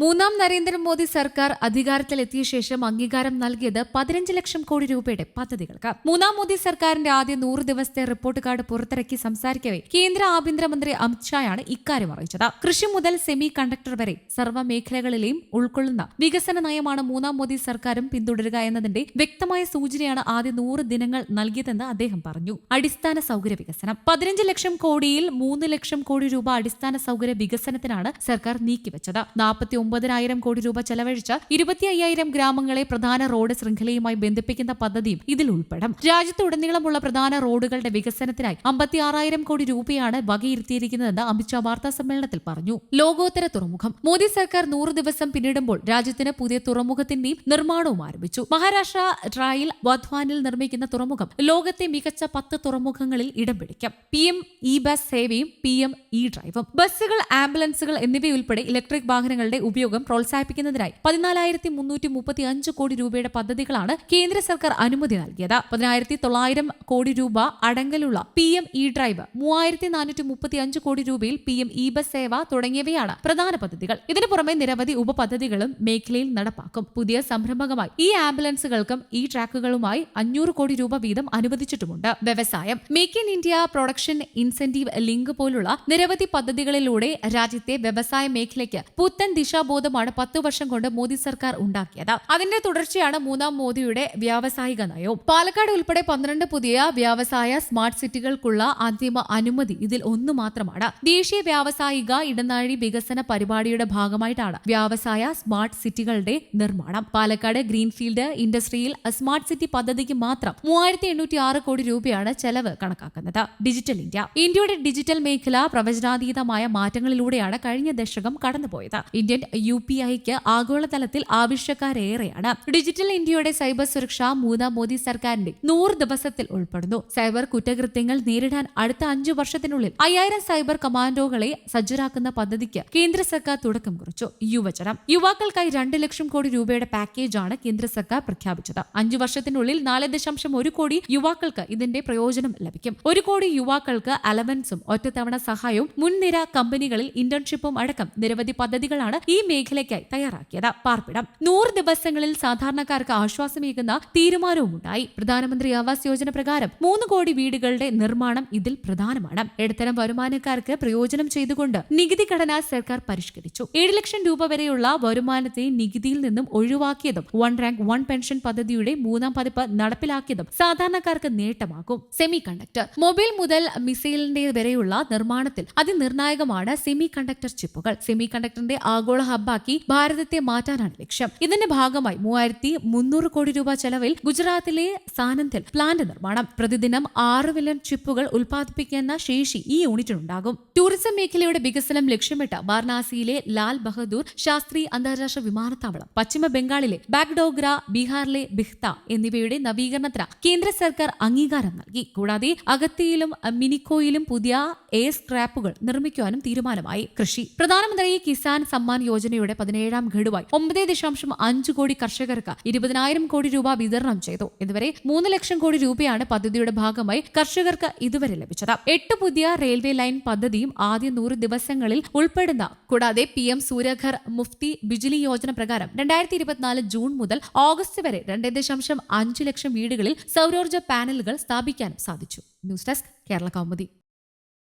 മൂന്നാം നരേന്ദ്രമോദി സർക്കാർ അധികാരത്തിലെത്തിയ ശേഷം അംഗീകാരം നൽകിയത് പതിനഞ്ച് ലക്ഷം കോടി രൂപയുടെ പദ്ധതികൾക്ക്. മൂന്നാം മോദി സർക്കാരിന്റെ ആദ്യ നൂറ് ദിവസത്തെ റിപ്പോർട്ട് കാർഡ് പുറത്തിറക്കി സംസാരിക്കവെ കേന്ദ്ര ആഭ്യന്തരമന്ത്രി അമിത്ഷായാണ് ഇക്കാര്യം അറിയിച്ചത്. കൃഷി മുതൽ സെമി കണ്ടക്ടർ വരെ സർവ മേഖലകളിലെയും ഉൾക്കൊള്ളുന്ന വികസന നയമാണ് മൂന്നാം മോദി സർക്കാരും പിന്തുടരുക എന്നതിന്റെ വ്യക്തമായ സൂചനയാണ് ആദ്യ നൂറ് ദിനങ്ങൾ നൽകിയതെന്ന് അദ്ദേഹം പറഞ്ഞു. അടിസ്ഥാന സൗകര്യ വികസനം. പതിനഞ്ച് ലക്ഷം കോടിയിൽ മൂന്ന് ലക്ഷം കോടി രൂപ അടിസ്ഥാന സൗകര്യ വികസനത്തിനാണ് സർക്കാർ നീക്കിവച്ചത്. നാൽപ്പത്തി ഒമ്പതിനായിരം കോടി രൂപ ചെലവഴിച്ച് ഇരുപത്തി അയ്യായിരം ഗ്രാമങ്ങളെ പ്രധാന റോഡ് ശൃംഖലയുമായി ബന്ധിപ്പിക്കുന്ന പദ്ധതിയും ഇതിൽ ഉൾപ്പെടും. രാജ്യത്തുടനീളമുള്ള പ്രധാന റോഡുകളുടെ വികസനത്തിനായി അമ്പത്തി ആറായിരം കോടി രൂപയാണ് വകയിരുത്തിയിരിക്കുന്നതെന്ന് അമിത്ഷാ വാർത്താ സമ്മേളനത്തിൽ പറഞ്ഞു. ലോകോത്തര തുറമുഖം. മോദി സർക്കാർ നൂറ് ദിവസം പിന്നിടുമ്പോൾ രാജ്യത്തിന് പുതിയ തുറമുഖത്തിന്റെയും നിർമ്മാണവും ആരംഭിച്ചു. മഹാരാഷ്ട്ര ട്രായിൽ വധ്വാനിൽ നിർമ്മിക്കുന്ന തുറമുഖം ലോകത്തെ മികച്ച പത്ത് തുറമുഖങ്ങളിൽ ഇടം പിടിക്കും. പി എം ഇ ബസ് സേവയും പി എം ഇ ഡ്രൈവും. ബസ്സുകൾ ആംബുലൻസുകൾ എന്നിവയുൾപ്പെടെ ഇലക്ട്രിക് വാഹനങ്ങളുടെ ഉപയോഗം പ്രോത്സാഹിപ്പിക്കുന്നതിനായി പതിനാലായിരത്തി മുന്നൂറ്റി മുപ്പത്തി അഞ്ച് കോടി രൂപയുടെ പദ്ധതികളാണ് കേന്ദ്ര സർക്കാർ അനുമതി നൽകിയത്. പതിനായിരത്തി തൊള്ളായിരം കോടി രൂപ അടങ്കലുള്ള പി എം ഇ ഡ്രൈവ് മൂവായിരത്തി നാനൂറ്റി മുപ്പത്തി അഞ്ച് കോടി രൂപയിൽ പി എം ഇ ബസ് സേവ തുടങ്ങിയവയാണ് പ്രധാന പദ്ധതികൾ. ഇതിനു പുറമെ നിരവധി ഉപപദ്ധതികളും മേഖലയിൽ നടപ്പാക്കും. പുതിയ സംരംഭകമായി ഈ ആംബുലൻസുകൾക്കും ഈ ട്രാക്കുകളുമായി അഞ്ഞൂറ് കോടി രൂപ വീതം അനുവദിച്ചിട്ടുമുണ്ട്. വ്യവസായം. Make in India production incentive link പോലുള്ള നിരവധി പദ്ധതികളിലൂടെ രാജ്യത്തെ വ്യവസായ മേഖലയ്ക്ക് പുത്തൻ ദിശാബോധമാണ് പത്തു വർഷം കൊണ്ട് മോദി സർക്കാർ ഉണ്ടാക്കിയത്. അതിന്റെ തുടർച്ചയാണ് മൂന്നാം മോദിയുടെ വ്യാവസായിക നയവും. പാലക്കാട് ഉൾപ്പെടെ പന്ത്രണ്ട് പുതിയ വ്യാവസായ സ്മാർട്ട് സിറ്റികൾക്കുള്ള അന്തിമ അനുമതി ഇതിൽ ഒന്ന് മാത്രമാണ്. ദേശീയ വ്യാവസായിക ഇടനാഴി വികസന പരിപാടിയുടെ ഭാഗമായിട്ടാണ് വ്യാവസായ സ്മാർട്ട് സിറ്റികളുടെ നിർമ്മാണം. പാലക്കാട് ഗ്രീൻഫീൽഡ് ഇൻഡസ്ട്രിയിൽ സ്മാർട്ട് സിറ്റി പദ്ധതിക്ക് മാത്രം മൂവായിരത്തി എണ്ണൂറ്റി ആറ് കോടി രൂപയാണ് ചെലവ് കണക്കാക്കുന്നത്. Digital India. ഇന്ത്യയുടെ ഡിജിറ്റൽ മേഖല പ്രവചനാതീതമായ മാറ്റങ്ങളിലൂടെയാണ് കഴിഞ്ഞ ദശകം കടന്നുപോയത്. ഇന്ത്യൻ യു പി ഐക്ക് ആഗോളതലത്തിൽ ആവശ്യക്കാരേറെയാണ്. ഡിജിറ്റൽ ഇന്ത്യയുടെ സൈബർ സുരക്ഷ മൂന്നാം മോദി സർക്കാരിന്റെ നൂറ് ദിവസത്തിൽ ഉൾപ്പെടുന്നു. സൈബർ കുറ്റകൃത്യങ്ങൾ നേരിടാൻ അടുത്ത അഞ്ചു വർഷത്തിനുള്ളിൽ അയ്യായിരം സൈബർ കമാൻഡോകളെ സജ്ജരാക്കുന്ന പദ്ധതിക്ക് കേന്ദ്ര സർക്കാർ തുടക്കം കുറിച്ചു. യുവജനം. യുവാക്കൾക്കായി രണ്ട് ലക്ഷം കോടി രൂപയുടെ പാക്കേജാണ് കേന്ദ്ര സർക്കാർ പ്രഖ്യാപിച്ചത്. അഞ്ചു വർഷത്തിനുള്ളിൽ നാല് ദശാംശം ഒരു കോടി യുവാക്കൾക്ക് ഇതിന്റെ പ്രയോജനം ലഭിക്കും. ഒരു കോടി യുവാക്കൾക്ക് അലവൻസും ഒറ്റത്തവണ സഹായവും മുൻനിര കമ്പനികളിൽ ഇന്റേൺഷിപ്പും അടക്കം നിരവധി പദ്ധതികളാണ് ഈ മേഖലയ്ക്കായി തയ്യാറാക്കിയത്. പാർപ്പിടം. നൂറ് ദിവസങ്ങളിൽ സാധാരണക്കാർക്ക് ആശ്വാസമേകുന്ന തീരുമാനവുമുണ്ടായി. പ്രധാനമന്ത്രി ആവാസ് യോജന പ്രകാരം മൂന്ന് കോടി വീടുകളുടെ നിർമ്മാണം ഇതിൽ പ്രധാനമാണ്. ഇടത്തരം വരുമാനക്കാർക്ക് പ്രയോജനം ചെയ്തുകൊണ്ട് നികുതി ഘടന സർക്കാർ പരിഷ്കരിച്ചു. ഏഴ് ലക്ഷം രൂപ വരെയുള്ള വരുമാനത്തെ നികുതിയിൽ നിന്നും ഒഴിവാക്കിയതും വൺ റാങ്ക് വൺ പെൻഷൻ പദ്ധതിയുടെ മൂന്നാം പതിപ്പ് നടപ്പിലാക്കിയതും സാധാരണക്കാർക്ക് നേട്ടമാകും. സെമി കണ്ടക്ടർ മൊബൈൽ മുതൽ മിസൈലിന്റെ വരെയുള്ള നിർമ്മാണത്തിൽ അതിനിർണായകമാണ് സെമി കണ്ടക്ടർ ചിപ്പുകൾ സെമി കണ്ടക്ടറിന്റെ ആഗോള ഹബ്ബാക്കി ഭാരതത്തെ മാറ്റാനാണ് ലക്ഷ്യം. ഇതിന്റെ ഭാഗമായി മൂവായിരത്തി മുന്നൂറ് കോടി രൂപ ചെലവിൽ ഗുജറാത്തിലെ സാനന്ദിൽ പ്ലാന്റ് നിർമ്മാണം. പ്രതിദിനം ആറ് മില്യൺ ചിപ്പുകൾ ഉൽപ്പാദിപ്പിക്കുന്ന ശേഷി ഈ യൂണിറ്റിനുണ്ടാകും ടൂറിസം മേഖലയുടെ വികസനം ലക്ഷ്യമിട്ട് വാരണാസിയിലെ ലാൽ ബഹദൂർ ശാസ്ത്രി അന്താരാഷ്ട്ര വിമാനത്താവളം പശ്ചിമ ബംഗാളിലെ ബാഗ്ഡോഗ്ര ബീഹാറിലെ ബിഹ്ത എന്നിവയുടെ നവീകരണത്തിന് കേന്ദ്ര സർക്കാർ അംഗീകാരം നൽകി. കൂടാതെ അഗത്തിയിലും മിനിക്കോയിലും പുതിയ എയർ സ്ക്രാപ്പുകൾ നിർമ്മിക്കുവാനും തീരുമാനമായി. കൃഷി. പ്രധാനമന്ത്രി കിസാൻ സമ്മാൻ യോജനയുടെ പതിനേഴാം ഘടുവായി ഒമ്പത് ദശാംശം അഞ്ച് കോടി കർഷകർക്ക് ഇരുപതിനായിരം കോടി രൂപ വിതരണം ചെയ്തു. ഇതുവരെ മൂന്ന് ലക്ഷം കോടി രൂപയാണ് പദ്ധതിയുടെ ഭാഗമായി കർഷകർക്ക് ഇതുവരെ ലഭിച്ചത്. എട്ട് പുതിയ റെയിൽവേ ലൈൻ പദ്ധതിയും ആദ്യ നൂറ് ദിവസങ്ങളിൽ ഉൾപ്പെടുന്ന കൂടാതെ പി എം സൂര്യഘർ മുഫ്തി ബിജിലി യോജന പ്രകാരം രണ്ടായിരത്തി ഇരുപത്തിനാല് ജൂൺ മുതൽ ഓഗസ്റ്റ് വരെ രണ്ട് ദശാംശം അഞ്ച് ലക്ഷം വീടുകളിൽ സൗരോർജ പാനലുകൾ സ്ഥാപിക്കാനും സാധിച്ചു. News desk Kerala Kaumudi.